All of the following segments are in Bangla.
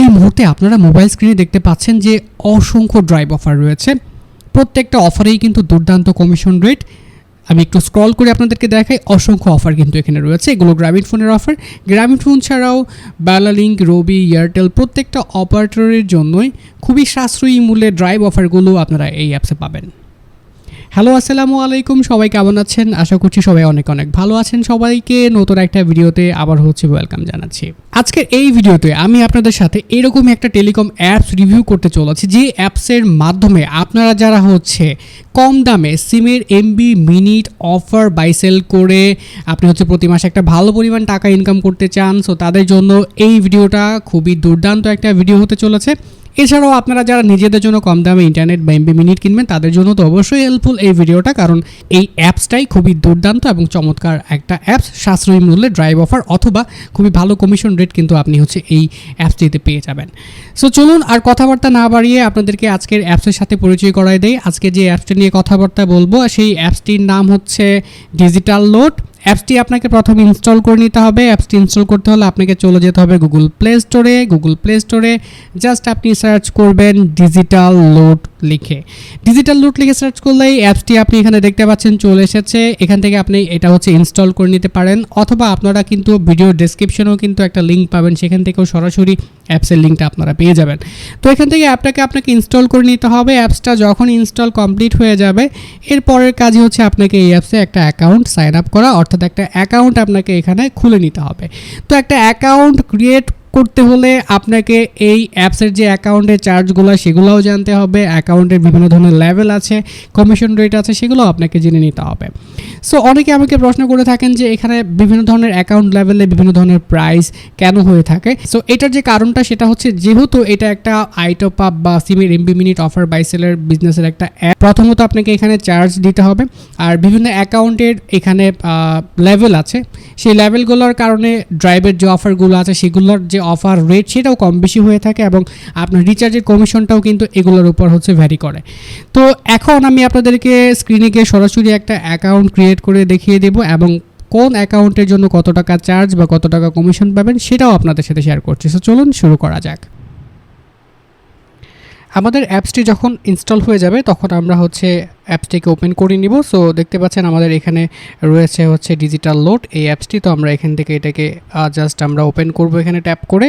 এই মুহূর্তে আপনারা মোবাইল স্ক্রিনে দেখতে পাচ্ছেন যে অসংখ্য ড্রাইভ অফার রয়েছে। প্রত্যেকটা অফারেই কিন্তু দুর্দান্ত কমিশন রেট আমি একটু স্ক্রল করে আপনাদেরকে দেখাই, অসংখ্য অফার কিন্তু এখানে রয়েছে। এগুলো গ্রামীণ ফোনের অফার গ্রামীণ ফোন ছাড়াও ব্যালালিঙ্ক রবি এয়ারটেল প্রত্যেকটা অপারেটরের জন্যই খুবই সাশ্রয়ী মূল্যে ড্রাইভ অফারগুলো আপনারা এই অ্যাপসে পাবেন। হ্যালো, আসসালামু আলাইকুম। সবাই কেমন আছেন? আশা করছি সবাই অনেক অনেক ভালো আছেন। সবাইকে নতুন একটা ভিডিওতে আবার হচ্ছে ওয়েলকাম জানাচ্ছি। আজকের এই ভিডিওতে আমি আপনাদের সাথে এরকমই একটা টেলিকম অ্যাপস রিভিউ করতে চলেছি, যে অ্যাপসের মাধ্যমে আপনারা যারা হচ্ছে কম দামে সিমের এমবি মিনিট অফার বাইসেল করে আপনি হচ্ছে প্রতি মাসে একটা ভালো পরিমাণ টাকা ইনকাম করতে চান, সো তাদের জন্য এই ভিডিওটা খুবই দুর্দান্ত একটা ভিডিও হতে চলেছে। এছাড়াও আপনারা যারা নিজেদের জন্য কম দামে ইন্টারনেট বা এমবি মিনিট কিনবেন, তাদের জন্য তো অবশ্যই হেল্পফুল এই ভিডিওটা কারণ এই অ্যাপসটাই খুবই দুর্দান্ত এবং চমৎকার একটা অ্যাপস সাশ্রয়ী মূল্যে ড্রাইভ অফার অথবা খুবই ভালো কমিশন রেট কিন্তু আপনি হচ্ছে এই অ্যাপসটিতে পেয়ে যাবেন। সো চলুন আর কথাবার্তা না বাড়িয়ে আপনাদেরকে আজকের অ্যাপসের সাথে পরিচয় করাই দেই। আজকে যে অ্যাপসটি নিয়ে কথাবার্তা বলব সেই অ্যাপসটির নাম হচ্ছে ডিজিটাল লোড অ্যাপসটি আপনাকে প্রথমে ইনস্টল করে নিতে হবে। অ্যাপসটি ইনস্টল করতে হলে আপনাকে চলে যেতে হবে গুগল প্লে স্টোরে গুগল প্লে স্টোরে জাস্ট আপনি সার্চ করবেন ডিজিটাল লোড লিখে। ডিজিটাল লোড লিখে সার্চ করলেই অ্যাপসটি আপনি এখানে দেখতে পাচ্ছেন চলে এসেছে। এখান থেকে আপনি এটা হচ্ছে ইনস্টল করে নিতে পারেন। অথবা আপনারা কিন্তু ভিডিও ডেসক্রিপশনেও কিন্তু একটা লিঙ্ক পাবেন। সেখান থেকেও সরাসরি অ্যাপসের লিঙ্কটা আপনারা পেয়ে যাবেন। তো এখান থেকে অ্যাপটাকে আপনাকে ইনস্টল করে নিতে হবে। অ্যাপসটা যখন ইনস্টল কমপ্লিট হয়ে যাবে এর পরের কাজই হচ্ছে আপনাকে এই অ্যাপসে একটা অ্যাকাউন্ট সাইন আপ করা। অর্থাৎ একটা অ্যাকাউন্ট আপনাকে এখানে খুলে নিতে হবে। তো একটা অ্যাকাউন্ট ক্রিয়েট করতে হলে আপনাকে এই অ্যাপসের যে অ্যাকাউন্টের চার্জগুলো, সেগুলোও জানতে হবে। অ্যাকাউন্টের বিভিন্ন ধরনের লেভেল আছে, কমিশন রেট আছে, সেগুলো আপনাকে জেনে নিতে হবে। সো অনেকে আমাকে প্রশ্ন করে থাকেন যে এখানে বিভিন্ন ধরনের অ্যাকাউন্ট লেভেলে বিভিন্ন ধরনের প্রাইস কেন হয়ে থাকে। সো এটার যে কারণটা, সেটা হচ্ছে যেহেতু এটা একটা আইটপ আপ বা সিমের এমবি মিনিট অফার বাইসেলের বিজনেসের একটা অ্যাপ, প্রথমত আপনাকে এখানে চার্জ দিতে হবে। আর বিভিন্ন অ্যাকাউন্টের এখানে লেভেল আছে। সেই লেভেলগুলোর কারণে ড্রাইভের যে অফারগুলো আছে, সেগুলোর যে অফার রেট সেটাও কম বেশি হয়ে থাকে এবং আপনার রিচার্জের কমিশনটাও কিন্তু এগুলোর উপর হচ্ছে ভ্যারি করে। তো এখন আমি আপনাদেরকে স্ক্রিনে গিয়ে সরাসরি একটা অ্যাকাউন্ট ক্রিয়েট করে দেখিয়ে দেবো এবং কোন অ্যাকাউন্টের জন্য কত টাকা চার্জ বা কত টাকা কমিশন পাবেন সেটাও আপনাদের সাথে শেয়ার করছি। সো চলুন শুরু করা যাক। আমাদের অ্যাপসটি যখন ইনস্টল হয়ে যাবে, তখন আমরা হচ্ছে অ্যাপসটিকে ওপেন করে নিব। সো দেখতে পাচ্ছেন আমাদের এখানে রয়েছে হচ্ছে ডিজিটাল লোড এই অ্যাপসটি। তো আমরা এখান থেকে এটাকে জাস্ট আমরা ওপেন করব এখানে ট্যাপ করে।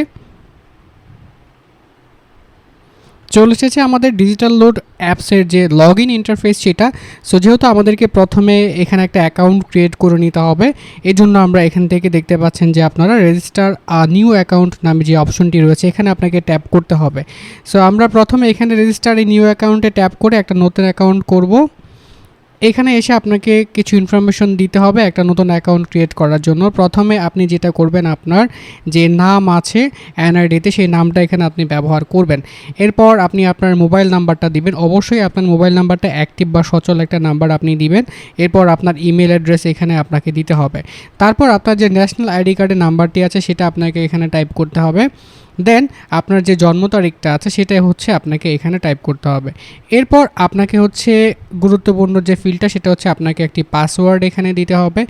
চলে এসেছে আমাদের ডিজিটাল লোড অ্যাপসের যে লগ ইন ইন্টারফেস সেটা। সো যেহেতু আমাদেরকে প্রথমে এখানে একটা অ্যাকাউন্ট ক্রিয়েট করে নিতে হবে এই জন্য আমরা এখান থেকে দেখতে পাচ্ছেন যে আপনারা রেজিস্টার নিউ অ্যাকাউন্ট নামে যে অপশনটি রয়েছে, এখানে আপনাকে ট্যাপ করতে হবে। সো আমরা প্রথমে এখানে রেজিস্টার এই নিউ অ্যাকাউন্টে ট্যাপ করে একটা নতুন অ্যাকাউন্ট করব। এখানে এসে আপনাকে কিছু ইনফরমেশন দিতে হবে একটা নতুন অ্যাকাউন্ট ক্রিয়েট করার জন্য। প্রথমে আপনি যেটা করবেন আপনার যে নাম আছে এনআইডিতে সেই নামটা এখানে আপনি ব্যবহার করবেন। এরপর আপনি আপনার মোবাইল নাম্বারটা দিবেন। অবশ্যই আপনার মোবাইল নাম্বারটা অ্যাক্টিভ বা সচল একটা নাম্বার আপনি দিবেন। এরপর আপনার ইমেল অ্যাড্রেস এখানে আপনাকে দিতে হবে। তারপর আপনার যে ন্যাশনাল আইডি কার্ডের নাম্বারটি আছে, সেটা আপনাকে এখানে টাইপ করতে হবে। দেন আপনার যে জন্ম তারিখটা আছে সেটা হচ্ছে আপনাকে এখানে টাইপ করতে হবে। এরপর আপনাকে হচ্ছে গুরুত্বপূর্ণ যে ফিল্ডটা সেটা হচ্ছে আপনাকে একটি পাসওয়ার্ড এখানে দিতে হবে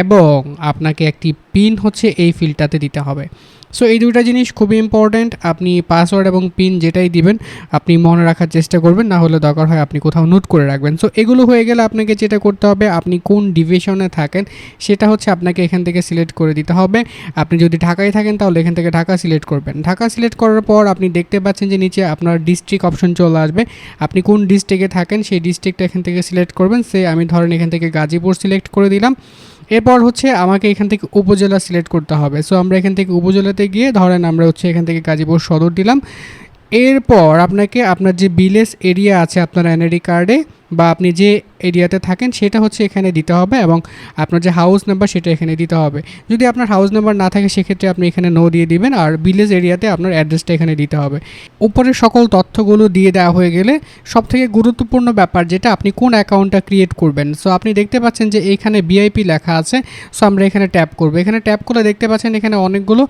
এবং আপনাকে একটি পিন হচ্ছে এই ফিল্ডটাতে দিতে হবে। সো এই দুটা জিনিস খুবই ইম্পর্ট্যান্ট আপনি পাসওয়ার্ড এবং পিন যেটাই দিবেন, আপনি মনে রাখার চেষ্টা করবেন, না হলে দরকার হয় আপনি কোথাও নোট করে রাখবেন। সো এগুলো হয়ে গেলে আপনাকে যেটা করতে হবে, আপনি কোন ডিভিশনে থাকেন, সেটা হচ্ছে আপনাকে এখান থেকে সিলেক্ট করে দিতে হবে। আপনি যদি ঢাকায় থাকেন, তাহলে এখান থেকে ঢাকা সিলেক্ট করবেন। ঢাকা সিলেক্ট করার পর আপনি দেখতে পাচ্ছেন যে নিচে আপনার ডিস্ট্রিক্ট অপশন চলে আসবে। আপনি কোন ডিস্ট্রিক্টে থাকেন, সেই ডিস্ট্রিক্টটা এখান থেকে সিলেক্ট করবেন। সে আমি ধরেন এখান থেকে গাজীপুর সিলেক্ট করে দিলাম। এরপর হচ্ছে আমাকে এখান থেকে উপজেলা সিলেক্ট করতে হবে। সো আমরা এখান থেকে উপজেলাতে গিয়ে ধরেন আমরা হচ্ছে এখান থেকে গাজীপুর সদর দিলাম। এরপর আপনাকে আপনার যে বিলেস এরিয়া আছে আপনার এনআইডি কার্ডে বা আপনি যে এরিয়াতে থাকেন সেটা হচ্ছে এখানে দিতে হবে এবং আপনার যে হাউস নাম্বার সেটা এখানে দিতে হবে। যদি আপনার হাউস নাম্বার না থাকে সেক্ষেত্রে আপনি এখানে নো দিয়ে দিবেন আর ভিলেজ এরিয়াতে আপনার অ্যাড্রেসটা এখানে দিতে হবে। উপরের সকল তথ্যগুলো দিয়ে দেওয়া হয়ে গেলে সবথেকে গুরুত্বপূর্ণ ব্যাপার যেটা আপনি কোন অ্যাকাউন্টটা ক্রিয়েট করবেন। সো আপনি দেখতে পাচ্ছেন যে এইখানে বিআইপি লেখা আছে। সো আমরা এখানে ট্যাপ করব। এখানে ট্যাপ করলে দেখতে পাচ্ছেন এখানে অনেকগুলো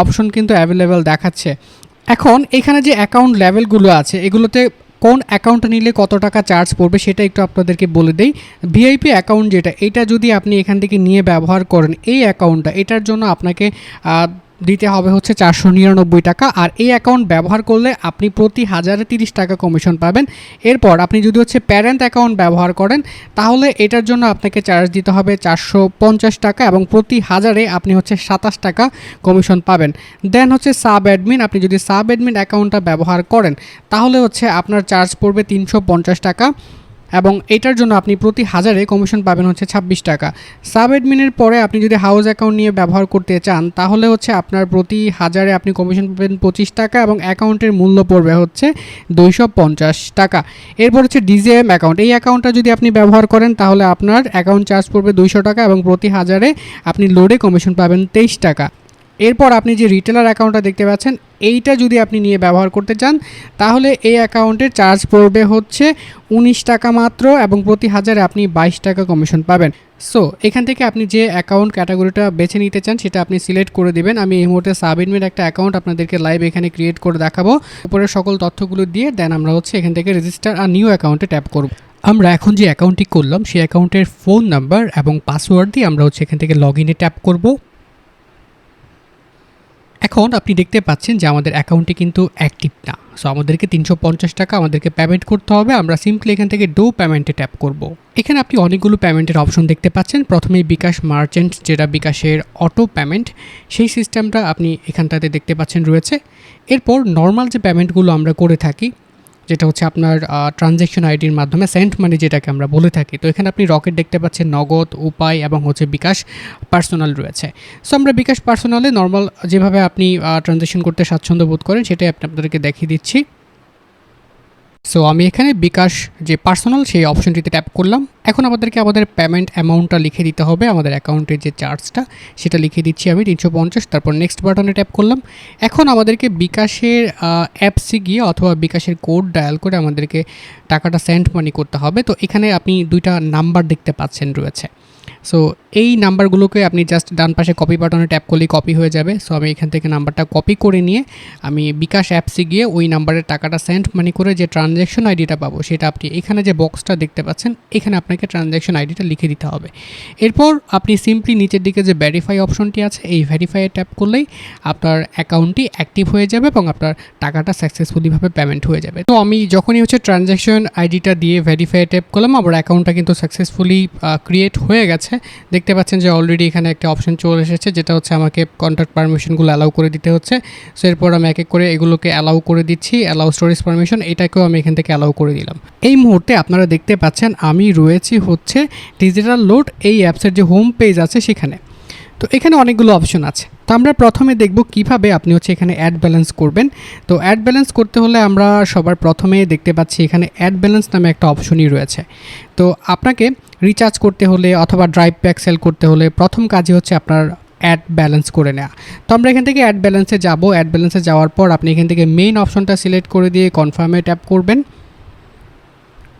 অপশন কিন্তু অ্যাভেলেবেল দেখাচ্ছে। এখন এখানে যে অ্যাকাউন্ট লেভেলগুলো আছে, এগুলোতে কোন অ্যাকাউন্ট নিলে কত টাকা চার্জ পড়বে সেটা একটু আপনাদেরকে বলে দেই। ভিআইপি অ্যাকাউন্ট যেটা, এটা যদি আপনি এখান থেকে নিয়ে ব্যবহার করেন, এই অ্যাকাউন্টটা এটার জন্য আপনাকে দিতে হবে হচ্ছে চারশো নিরানব্বই টাকা আর এই অ্যাকাউন্ট ব্যবহার করলে আপনি প্রতি হাজারে তিরিশ টাকা কমিশন পাবেন। এরপর আপনি যদি হচ্ছে প্যারেন্ট অ্যাকাউন্ট ব্যবহার করেন, তাহলে এটার জন্য আপনাকে চার্জ দিতে হবে চারশো পঞ্চাশ টাকা এবং প্রতি হাজারে আপনি হচ্ছে সাতাশ টাকা কমিশন পাবেন। দেন হচ্ছে সাব অ্যাডমিন আপনি যদি সাব অ্যাডমিন অ্যাকাউন্টটা ব্যবহার করেন, তাহলে হচ্ছে আপনার চার্জ পড়বে তিনশো পঞ্চাশ টাকা। এবং এটার জন্য আপনি প্রতি হাজারে কমিশন পাবেন হচ্ছে ছাব্বিশ টাকা। সাব অ্যাডমিনের পরে আপনি যদি হাউস অ্যাকাউন্ট নিয়ে ব্যবহার করতে চান, তাহলে হচ্ছে আপনার প্রতি হাজারে আপনি কমিশন পাবেন পঁচিশ টাকা এবং অ্যাকাউন্টের মূল্য পড়বে হচ্ছে দুইশো পঞ্চাশ টাকা। এরপর হচ্ছে ডিজিএম অ্যাকাউন্ট এই অ্যাকাউন্টটা যদি আপনি ব্যবহার করেন, তাহলে আপনার অ্যাকাউন্ট চার্জ পড়বে দুইশো টাকা এবং প্রতি হাজারে আপনি লোডে কমিশন পাবেন তেইশ টাকা। এরপর আপনি যে রিটেলার অ্যাকাউন্টটা দেখতে পাচ্ছেন, এইটা যদি আপনি নিয়ে ব্যবহার করতে চান, তাহলে এই অ্যাকাউন্টের চার্জ পড়বে হচ্ছে উনিশ টাকা মাত্র এবং প্রতি হাজারে আপনি বাইশ টাকা কমিশন পাবেন। সো এখান থেকে আপনি যে অ্যাকাউন্ট ক্যাটাগরিটা বেছে নিতে চান, সেটা আপনি সিলেক্ট করে দেবেন। আমি এই মুহূর্তে সাবমিট একটা অ্যাকাউন্ট আপনাদেরকে লাইভ এখানে ক্রিয়েট করে দেখাবো। উপরে সকল তথ্যগুলো দিয়ে দেন আমরা হচ্ছে এখান থেকে রেজিস্টার আর নিউ অ্যাকাউন্টে ট্যাপ করব। আমরা এখন যে অ্যাকাউন্টটি করলাম, সেই অ্যাকাউন্টের ফোন নাম্বার এবং পাসওয়ার্ড দিয়ে আমরা হচ্ছে এখান থেকে লগ ইনে ট্যাপ করব। এখন আপনি দেখতে পাচ্ছেন যে আমাদের অ্যাকাউন্টে কিন্তু অ্যাক্টিভ না। সো আমাদেরকে তিনশো পঞ্চাশ টাকা আমাদেরকে পেমেন্ট করতে হবে। আমরা সিম্পলি এখান থেকে ডো পেমেন্টে ট্যাপ করব। এখানে আপনি অনেকগুলো পেমেন্টের অপশন দেখতে পাচ্ছেন। প্রথমেই বিকাশ মার্চেন্ট যেটা বিকাশের অটো পেমেন্ট সেই সিস্টেমটা আপনি এখানটাতে দেখতে পাচ্ছেন রয়েছে। এরপর নর্মাল যে পেমেন্টগুলো আমরা করে থাকি যেটা হচ্ছে আপনার ট্রানজ্যাকশন আইডির মাধ্যমে সেন্ট মানি যেটাকে আমরা বলে থাকি। তো এখানে আপনি রকেট দেখতে পাচ্ছেন নগদ, উপায় এবং হচ্ছে বিকাশ পার্সোনাল রয়েছে। সো আমরা বিকাশ পার্সোনালে নর্মাল যেভাবে আপনি ট্রানজ্যাকশন করতে স্বাচ্ছন্দ্য বোধ করেন সেটাই আপনি আপনাদেরকে দেখিয়ে দিচ্ছি। সো আমি এখানে বিকাশ যে পার্সোনাল সেই অপশনটিতে ট্যাপ করলাম। এখন আমাদেরকে আমাদের পেমেন্ট অ্যামাউন্টটা লিখে দিতে হবে। আমাদের অ্যাকাউন্টের যে চার্জটা সেটা লিখে দিচ্ছি আমি তিনশো পঞ্চাশ। তারপর নেক্সট বাটনে ট্যাপ করলাম। এখন আমাদেরকে বিকাশের অ্যাপসে গিয়ে অথবা বিকাশের কোড ডায়াল করে আমাদেরকে টাকাটা সেন্ড মানি করতে হবে। তো এখানে আপনি দুইটা নাম্বার দেখতে পাচ্ছেন রয়েছে। সো এই নাম্বারগুলোকে আপনি জাস্ট ডান পাশে কপি বাটনে ট্যাপ করলেই কপি হয়ে যাবে। সো আমি এখান থেকে নাম্বারটা কপি করে নিয়ে আমি বিকাশ অ্যাপসে গিয়ে ওই নাম্বারের টাকাটা সেন্ড মানি করে যে ট্রানজ্যাকশন আইডিটা পাবো, সেটা আপনি এখানে যে বক্সটা দেখতে পাচ্ছেন, এখানে আপনাকে ট্রানজ্যাকশন আইডিটা লিখে দিতে হবে। এরপর আপনি সিম্পলি নিচের দিকে যে ভেরিফাই অপশনটি আছে, এই ভেরিফাইয়ে ট্যাপ করলেই আপনার অ্যাকাউন্টটি অ্যাক্টিভ হয়ে যাবে এবং আপনার টাকাটা সাকসেসফুলিভাবে পেমেন্ট হয়ে যাবে। তো আমি যখনই হচ্ছে ট্রানজ্যাকশন আইডিটা দিয়ে ভেরিফাই ট্যাপ করলাম, আমার অ্যাকাউন্টটা কিন্তু সাকসেসফুলি ক্রিয়েট হয়ে গেছে দেখতে পাচ্ছেন যে অলরেডি এখানে একটা অপশন চলে এসেছে, যেটা হচ্ছে আমাকে কন্ট্যাক্ট পারমিশনগুলো অ্যালাউ করে দিতে হচ্ছে। সো এরপর আমি এক এক করে এগুলোকে অ্যালাউ করে দিচ্ছি অ্যালাউ স্টোরেজ পারমিশন এটাকেও আমি এখান থেকে অ্যালাউ করে দিলাম। এই মুহূর্তে আপনারা দেখতে পাচ্ছেন আমি রয়েছি হচ্ছে ডিজিটাল লোড এই অ্যাপসের যে হোম পেজ আছে সেখানে। তো এখানে অনেকগুলো অপশন আছে। তো আমরা প্রথমে দেখব কীভাবে আপনি হচ্ছে এখানে অ্যাড ব্যালেন্স করবেন। তো অ্যাড ব্যালেন্স করতে হলে আমরা সবার প্রথমে দেখতে পাচ্ছি এখানে অ্যাড ব্যালেন্স নামে একটা অপশনই রয়েছে। তো আপনাকে রিচার্জ করতে হলে অথবা ড্রাইভ প্যাক সেল করতে হলে প্রথম কাজই হচ্ছে আপনার অ্যাড ব্যালেন্স করে নেওয়া তো আমরা এখান থেকে অ্যাড ব্যালেন্সে যাব। অ্যাড ব্যালেন্সে যাওয়ার পর আপনি এখান থেকে মেইন অপশনটা সিলেক্ট করে দিয়ে কনফার্মে ট্যাপ করবেন।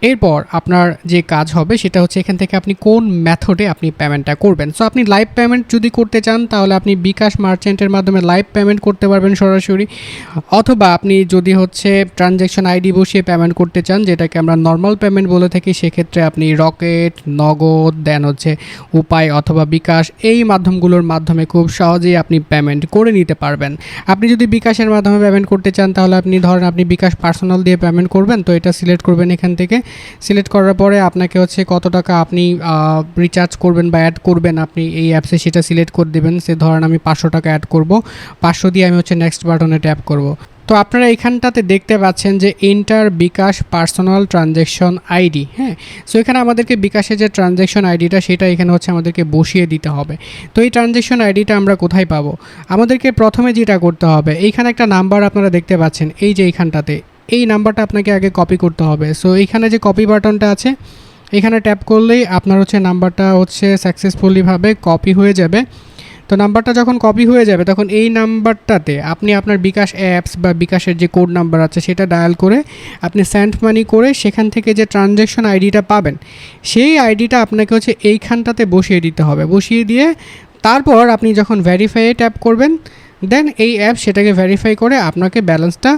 এরপর আপনার যে কাজ হবে সেটা হচ্ছে এখান থেকে আপনি কোন মেথডে আপনি পেমেন্টটা করবেন। সো আপনি লাইভ পেমেন্ট যদি করতে চান, তাহলে আপনি বিকাশ মার্চেন্টের মাধ্যমে লাইভ পেমেন্ট করতে পারবেন সরাসরি। অথবা আপনি যদি হচ্ছে ট্রানজ্যাকশন আইডি বসিয়ে পেমেন্ট করতে চান, যেটাকে আমরা নর্মাল পেমেন্ট বলে থাকি, সেক্ষেত্রে আপনি রকেট নগদ দেন হচ্ছে উপায় অথবা বিকাশ এই মাধ্যমগুলোর মাধ্যমে খুব সহজেই আপনি পেমেন্ট করে নিতে পারবেন। আপনি যদি বিকাশের মাধ্যমে পেমেন্ট করতে চান, তাহলে আপনি ধরেন আপনি বিকাশ পার্সোনাল দিয়ে পেমেন্ট করবেন, তো এটা সিলেক্ট করবেন এখান থেকে। সিলেক্ট করার পরে আপনাকে হচ্ছে কত টাকা আপনি রিচার্জ করবেন বা অ্যাড করবেন, আপনি এই অ্যাপসে সেটা সিলেক্ট করে দেবেন। সে ধরেন আমি পাঁচশো টাকা অ্যাড করব, পাঁচশো দিয়ে আমি হচ্ছে নেক্সট বাটনে ট্যাপ করব। তো আপনারা এখানটাতে দেখতে পাচ্ছেন যে enter bKash personal transaction ID হ্যাঁ? সো এখানে আমাদেরকে বিকাশের যে ট্রানজ্যাকশন আইডিটা সেটা এখানে হচ্ছে আমাদেরকে বসিয়ে দিতে হবে। তো এই ট্রানজ্যাকশন আইডিটা আমরা কোথায় পাবো? আমাদেরকে প্রথমে যেটা করতে হবে, এইখানে একটা নাম্বার আপনারা দেখতে পাচ্ছেন, এই যে এইখানটাতে। এই নাম্বারটা আপনাকে আগে কপি করতে হবে। সো এইখানে যে কপি বাটনটা আছে, এখানে ট্যাপ করলেই আপনার হচ্ছে নাম্বারটা হচ্ছে সাকসেসফুলিভাবে কপি হয়ে যাবে। তো নাম্বারটা যখন কপি হয়ে যাবে, তখন এই নাম্বারটাতে আপনি আপনার বিকাশ অ্যাপস বা বিকাশের যে কোড নাম্বার আছে, সেটা ডায়াল করে আপনি স্যান্ড মানি করে সেখান থেকে যে ট্রানজ্যাকশন আইডিটা পাবেন, সেই আইডিটা আপনাকে হচ্ছে এইখানটাতে বসিয়ে দিতে হবে। বসিয়ে দিয়ে তারপর আপনি যখন ভ্যারিফাইয়ে ট্যাপ করবেন দেন এই অ্যাপ সেটাকে ভেরিফাই করে আপনাকে ব্যালেন্সটা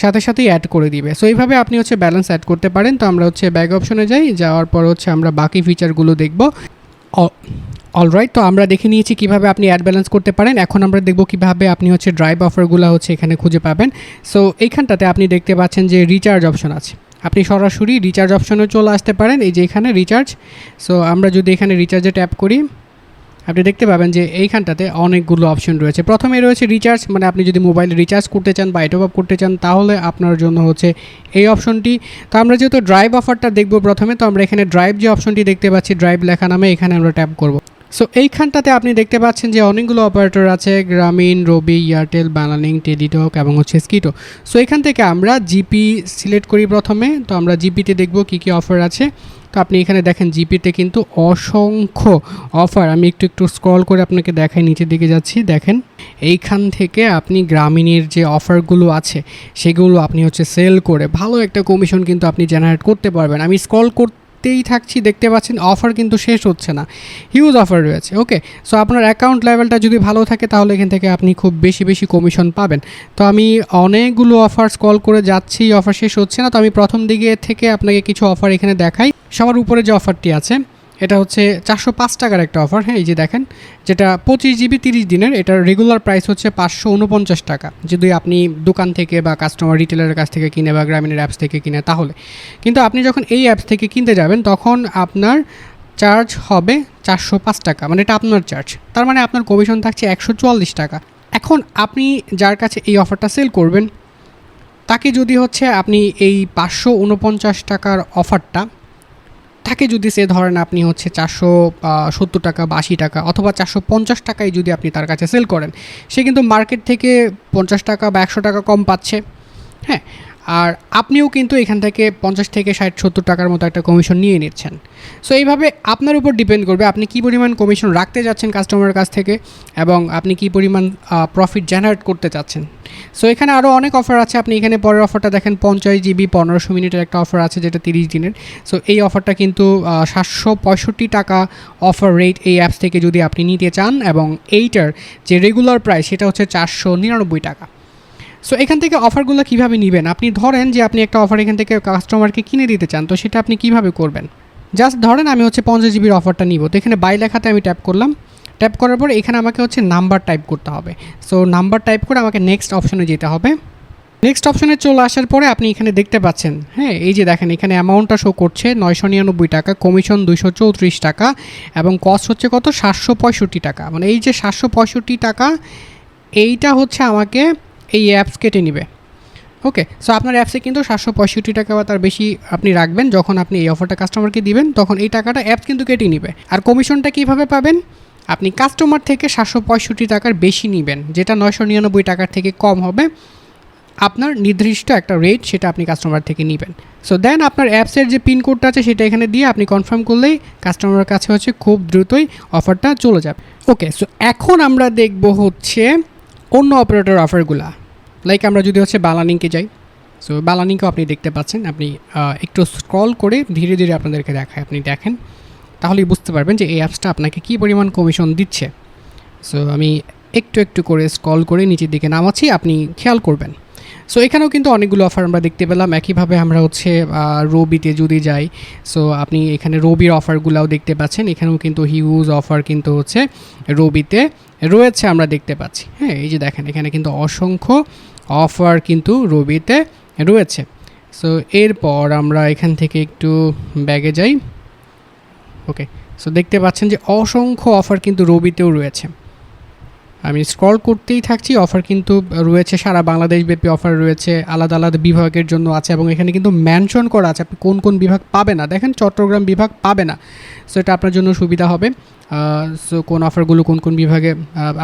সাথে সাথেই অ্যাড করে দিবে। সো এইভাবে আপনি হচ্ছে ব্যালেন্স অ্যাড করতে পারেন। তো আমরা হচ্ছে ব্যাগ অপশনে যাই। যাওয়ার পর হচ্ছে আমরা বাকি ফিচারগুলো দেখব। অলরাইট তো আমরা দেখে নিয়েছি কীভাবে আপনি অ্যাড ব্যালেন্স করতে পারেন। এখন আমরা দেখব কীভাবে আপনি হচ্ছে ড্রাইভ অফারগুলো হচ্ছে এখানে খুঁজে পাবেন। সো এইখানটাতে আপনি দেখতে পাচ্ছেন যে রিচার্জ অপশন আছে। আপনি সরাসরি রিচার্জ অপশনে চলে আসতে পারেন। এই যে এখানে রিচার্জ সো আমরা যদি এখানে রিচার্জে ট্যাপ করি আপনি দেখতে পাবেন যে এইখানটাতে অনেকগুলো অপশন রয়েছে। প্রথমে রয়েছে রিচার্জ মানে আপনি যদি মোবাইলে রিচার্জ করতে চান বা টপ আপ করতে চান, তাহলে আপনার জন্য হচ্ছে এই অপশনটি তো আমরা যেহেতু ড্রাইভ অফারটা দেখব প্রথমে, তো আমরা এখানে ড্রাইভ যে অপশনটি দেখতে পাচ্ছি ড্রাইভ লেখা নামে, এখানে আমরা ট্যাপ করব। সো এইখানটাতে আপনি দেখতে পাচ্ছেন যে অনেকগুলো অপারেটর আছে গ্রামীণ রবি এয়ারটেল বানালিং টেলিটক এবং হচ্ছে স্কিটো সো এখান থেকে আমরা জিপি সিলেক্ট করি প্রথমে। তো আমরা জিপিতে দেখব কী কী অফার আছে। তো আপনি এখানে দেখেন জিপিতে কিন্তু অসংখ্য অফার। আমি একটু একটু স্ক্রল করে আপনাকে দেখাই, নিচের দিকে যাচ্ছি, দেখেন। এইখান থেকে আপনি গ্রামীণের যে অফারগুলো আছে, সেগুলো আপনি হচ্ছে সেল করে, ভালো একটা কমিশন কিন্তু আপনি জেনারেট করতে পারবেন। আমি স্ক্রল করতেই থাকছি, দেখতে পাচ্ছেন অফার কিন্তু শেষ হচ্ছে না। হিউজ অফার রয়েছে ওকে সো আপনার অ্যাকাউন্ট লেভেলটা যদি ভালো থাকে, তাহলে এখান থেকে আপনি খুব বেশি বেশি কমিশন পাবেন। তো আমি অনেকগুলো অফার্স কল করে যাচ্ছি অফার শেষ হচ্ছে না। তো আমি প্রথম দিকে থেকে আপনাকে কিছু অফার এখানে দেখাই। সবার উপরে যে অফারটি আছে এটা হচ্ছে চারশো পাঁচ টাকার একটা অফার হ্যাঁ এই যে দেখেন, যেটা পঁচিশ জিবি তিরিশ দিনের, এটার রেগুলার প্রাইস হচ্ছে পাঁচশো উনপঞ্চাশ টাকা। যদি আপনি দোকান থেকে বা কাস্টমার রিটেলারের কাছ থেকে কিনে বা গ্রামীণের অ্যাপস থেকে কিনে, তাহলে। কিন্তু আপনি যখন এই অ্যাপস থেকে কিনতে যাবেন, তখন আপনার চার্জ হবে চারশো পাঁচ টাকা মানে এটা আপনার চার্জ তার মানে আপনার কমিশন থাকছে একশো চুয়াল্লিশ টাকা। এখন আপনি যার কাছে এই অফারটা সেল করবেন, তাকে যদি হচ্ছে আপনি এই পাঁচশো উনপঞ্চাশ টাকার অফারটা তাকে যদি সে ধরেন আপনি হচ্ছে চারশো সত্তর টাকা বা আশি টাকা অথবা চারশো পঞ্চাশ টাকায় যদি আপনি তার কাছে সেল করেন, সে কিন্তু মার্কেট থেকে পঞ্চাশ টাকা বা একশো টাকা কম পাচ্ছে। হ্যাঁ? আর আপনিও কিন্তু এখান থেকে পঞ্চাশ থেকে ষাট, সত্তর টাকার মতো একটা কমিশন নিয়ে নিচ্ছেন। সো এইভাবে আপনার উপর ডিপেন্ড করবে আপনি কী পরিমাণ কমিশন রাখতে যাচ্ছেন কাস্টমারের কাছ থেকে এবং আপনি কী পরিমাণ প্রফিট জেনারেট করতে চাচ্ছেন। সো এখানে আরও অনেক অফার আছে। আপনি এখানে পরের অফারটা দেখেন, পঞ্চাশ জিবি পনেরোশো মিনিটের একটা অফার আছে যেটা তিরিশ দিনের। সো এই অফারটা কিন্তু সাতশো পঁয়ষট্টি টাকা অফার রেট এই অ্যাপস থেকে যদি আপনি নিতে চান এবং এইটার যে রেগুলার প্রাইস সেটা হচ্ছে চারশো নিরানব্বই টাকা। সো এখান থেকে অফারগুলো কীভাবে নেবেন? আপনি ধরেন যে আপনি একটা অফার এখান থেকে কাস্টমারকে কিনে দিতে চান, তো সেটা আপনি কীভাবে করবেন? জাস্ট ধরেন আমি হচ্ছে পঞ্চাশ জিবির অফারটা নিব। তো এখানে বাই লেখাতে আমি ট্যাপ করলাম। ট্যাপ করার পর এখানে আমাকে হচ্ছে নাম্বার টাইপ করতে হবে। সো নাম্বার টাইপ করে আমাকে নেক্সট অপশনে যেতে হবে। নেক্সট অপশনে চলে আসার পরে আপনি এখানে দেখতে পাচ্ছেন হ্যাঁ এই যে দেখেন, এখানে অ্যামাউন্টটা শো করছে নয়শো নিরানব্বই টাকা কমিশন দুইশো চৌত্রিশ টাকা এবং কস্ট হচ্ছে কত? সাতশো পঁয়ষট্টি টাকা। মানে এই যে সাতশো পঁয়ষট্টি টাকা, এইটা হচ্ছে আমাকে এই অ্যাপস কেটে নেবে। ওকে সো আপনার অ্যাপসে কিন্তু সাতশো পঁয়ষট্টি টাকা বা তার বেশি আপনি রাখবেন। যখন আপনি এই অফারটা কাস্টমারকে দিবেন, তখন এই টাকাটা অ্যাপস কিন্তু কেটে নেবে। আর কমিশনটা কীভাবে পাবেন? আপনি কাস্টমার থেকে সাতশো পঁয়ষট্টি টাকার বেশি নেবেন, যেটা নয়শো নিরানব্বই টাকার থেকে কম হবে। আপনার নির্দিষ্ট একটা রেট সেটা আপনি কাস্টমার থেকে নেবেন। সো দেন আপনার অ্যাপসের যে পিনকোডটা আছে, সেটা এখানে দিয়ে আপনি কনফার্ম করলেই কাস্টমারের কাছে হচ্ছে খুব দ্রুতই অফারটা চলে যাবে। ওকে সো এখন আমরা দেখব হচ্ছে অন্য অপারেটর অফারগুলা লাইক আমরা যদি হচ্ছে বালানিংকে যাই সো বালানিংকেও আপনি দেখতে পাচ্ছেন, আপনি একটু স্ক্রল করে ধীরে ধীরে আপনাদেরকে দেখায়, আপনি দেখেন, তাহলেই বুঝতে পারবেন যে এই অ্যাপসটা আপনাকে কী পরিমাণ কমিশন দিচ্ছে। সো আমি একটু একটু করে স্ক্রল করে নিচের দিকে নামাচ্ছি, আপনি খেয়াল করবেন। সো এখানেও কিন্তু অনেকগুলো অফার আমরা দেখতে পেলাম, একইভাবে আমরা হচ্ছে রবিতে যদি যাই সো আপনি এখানে রবির অফারগুলোও দেখতে পাচ্ছেন, এখানেও কিন্তু হিউজ অফার কিন্তু হচ্ছে রবিতে রয়েছে আমরা দেখতে পাচ্ছি। হ্যাঁ এই যে দেখেন, এখানে কিন্তু অসংখ্য অফার কিন্তু রবিতে রয়েছে। সো এরপর আমরা এখান থেকে একটু ব্যাগে যাই। ওকে সো দেখতে পাচ্ছেন যে অসংখ্য অফার কিন্তু রবিতেও রয়েছে। আমি স্ক্রল করতেই থাকছি। অফার কিন্তু রয়েছে সারা বাংলাদেশ ব্যাপী অফার রয়েছে। আলাদা আলাদা বিভাগের জন্য আছে এবং এখানে কিন্তু মেনশন করা আছে। আপনি কোন কোন বিভাগ পাবে না? দেখেন চট্টগ্রাম বিভাগ পাবে না। সো এটা আপনার জন্য সুবিধা হবে। সো কোন অফারগুলো কোন কোন বিভাগে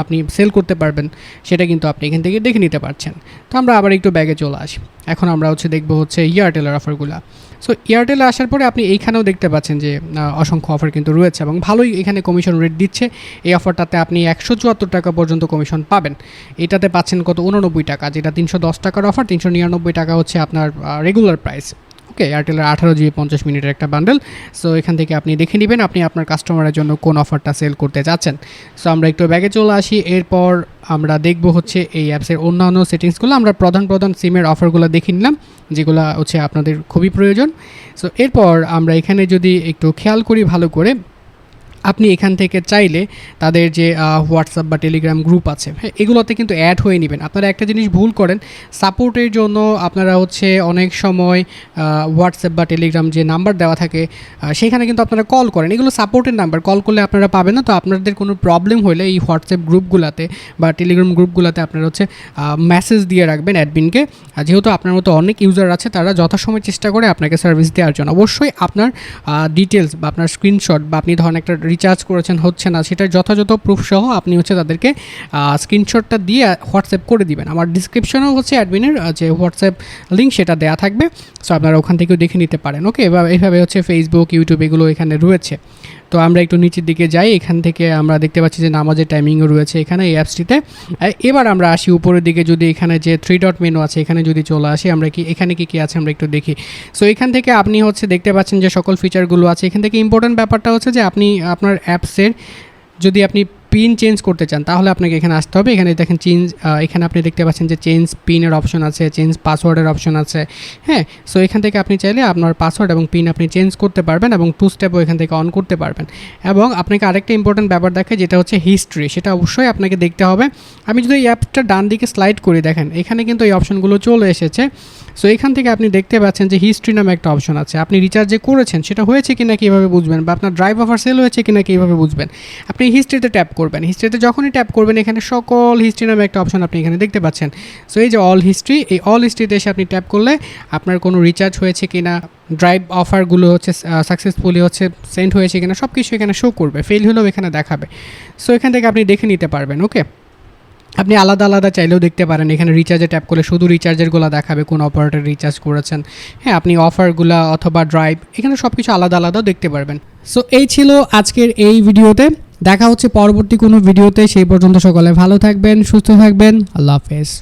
আপনি সেল করতে পারবেন, সেটা কিন্তু আপনি এখান থেকে দেখে নিতে পারছেন। তো আমরা আবার একটু ব্যাগে চলে আসি। এখন আমরা হচ্ছে দেখব হচ্ছে এয়ারটেলের অফারগুলো সো এয়ারটেলে আসার পরে আপনি এইখানেও দেখতে পাচ্ছেন যে অসংখ্য অফার কিন্তু রয়েছে এবং ভালোই এখানে কমিশন রেট দিচ্ছে। এই অফারটাতে আপনি একশো চুয়াত্তর টাকা পর্যন্ত কমিশন পাবেন। এটাতে পাচ্ছেন কত? উননব্বই টাকা, যেটা তিনশো দশ টাকার অফার তিনশো নিরানব্বই টাকা হচ্ছে আপনার রেগুলার প্রাইস ওকে এয়ারটেলের আঠারো জিবি পঞ্চাশ মিনিটের একটা বান্ডেল সো এখান থেকে আপনি দেখে নেবেন আপনি আপনার কাস্টমারের জন্য কোন অফারটা সেল করতে যাচ্ছেন। সো আমরা একটু ব্যাগে চলে আসি। এরপর আমরা দেখব হচ্ছে এই অ্যাপসের অন্যান্য সেটিংসগুলো আমরা প্রধান প্রধান সিমের অফারগুলো দেখে নিলাম, যেগুলো হচ্ছে আপনাদের খুবই প্রয়োজন। সো এরপর আমরা এখানে যদি একটু খেয়াল করি ভালো করে আপনি এখান থেকে চাইলে তাদের যে হোয়াটসঅ্যাপ বা টেলিগ্রাম গ্রুপ আছে হ্যাঁ এগুলোতে কিন্তু অ্যাড হয়ে নেবেন। আপনারা একটা জিনিস ভুল করেন সাপোর্টের জন্য আপনারা হচ্ছে অনেক সময় হোয়াটসঅ্যাপ বা টেলিগ্রাম যে নাম্বার দেওয়া থাকে সেখানে কিন্তু আপনারা কল করেন। এগুলো সাপোর্টের নাম্বার কল করলে আপনারা পাবেন না। তো আপনাদের কোনো প্রবলেম হলে এই হোয়াটসঅ্যাপ গ্রুপগুলোতে বা টেলিগ্রাম গ্রুপগুলোতে আপনারা হচ্ছে মেসেজ দিয়ে রাখবেন অ্যাডমিনকে যেহেতু আপনার মতো অনেক ইউজার আছে, তারা যথাসময় চেষ্টা করে আপনাকে সার্ভিস দেওয়ার জন্য। অবশ্যই আপনার ডিটেলস বা আপনার স্ক্রিনশট বা আপনি ধরেন একটা রিচার্জ করেছেন হচ্ছে না, সেটার যথাযথ প্রুফ সহ আপনি হচ্ছে তাদেরকে স্ক্রিনশটটা দিয়ে হোয়াটসঅ্যাপ করে দিবেন। আমার ডিসক্রিপশনেও হচ্ছে অ্যাডমিনের যে হোয়াটসঅ্যাপ লিঙ্ক সেটা দেওয়া থাকবে। সো আপনারা ওখান থেকেও দেখে নিতে পারেন ওকে এভাবে এইভাবে হচ্ছে ফেসবুক ইউটিউব এগুলো এখানে রয়েছে। তো আমরা একটু নিচের দিকে যাই, এখান থেকে আমরা দেখতে পাচ্ছি যে নামাজের টাইমিংও রয়েছে এখানে এই অ্যাপসটিতে এবার আমরা আসি উপরের দিকে, যদি এখানে যে থ্রি ডট মেনু আছে, এখানে যদি চলে আসি, আমরা কি, এখানে কি কী আছে আমরা একটু দেখি। সো এখান থেকে আপনি হচ্ছে দেখতে পাচ্ছেন যে সকল ফিচারগুলো আছে। এখান থেকে ইম্পর্টেন্ট ব্যাপারটা হচ্ছে যে আপনি আপনার অ্যাপসের যদি আপনি পিন চেঞ্জ করতে চান, তাহলে আপনাকে এখানে আসতে হবে। এখানে দেখেন চেঞ্জ এখানে আপনি দেখতে পাচ্ছেন যে চেঞ্জ পিনের অপশন আছে চেঞ্জ পাসওয়ার্ডের অপশন আছে হ্যাঁ? সো এখান থেকে আপনি চাইলে আপনার পাসওয়ার্ড এবং পিন আপনি চেঞ্জ করতে পারবেন এবং টু স্টেপও এখান থেকে অন করতে পারবেন। এবং আপনাকে আরেকটা ইম্পর্টেন্ট ব্যাপার দেখে যেটা হচ্ছে হিস্ট্রি সেটা অবশ্যই আপনাকে দেখতে হবে। আমি যদি এই অ্যাপটা ডান দিকে স্লাইড করি, দেখেন, এখানে কিন্তু এই অপশনগুলো চলে এসেছে। সো এখান থেকে আপনি দেখতে পাচ্ছেন যে হিস্ট্রি নামে একটা অপশন আছে। আপনি রিচার্জ যে করেছেন, সেটা হয়েছে কিনা কীভাবে বুঝবেন বা আপনার ড্রাইভ অফার সেল হয়েছে কিনা কীভাবে বুঝবেন। আপনি হিস্ট্রিতে ট্যাপ করবেন। হিস্ট্রিতে যখনই ট্যাপ করবেন, এখানে সকল হিস্ট্রি নামে একটা অপশন আপনি এখানে দেখতে পাচ্ছেন। সো এই যে অল হিস্ট্রি এই অল হিস্ট্রিতে এসে আপনি ট্যাপ করলে আপনার কোনো রিচার্জ হয়েছে কিনা ড্রাইভ অফারগুলো হচ্ছে সাকসেসফুলি হচ্ছে সেন্ড হয়েছে কিনা সব কিছু এখানে শো করবে। ফেল হলেও এখানে দেখাবে। সো এখান থেকে আপনি দেখে নিতে পারবেন ওকে আপনি আলাদা আলাদা চাইলেও দেখতে পারেন। এখানে রিচার্জে ট্যাপ করলে শুধু রিচার্জেরগুলো দেখাবে কোন অপারেটর রিচার্জ করেছেন। হ্যাঁ আপনি অফারগুলো অথবা ড্রাইভ এখানে সব কিছু আলাদা আলাদাও দেখতে পারবেন। সো এই ছিল আজকের এই ভিডিওতে। দেখা হচ্ছে পরবর্তী কোনো ভিডিওতে। সেই পর্যন্ত সকলে ভালো থাকবেন, সুস্থ থাকবেন। আল্লাহ হাফেজ।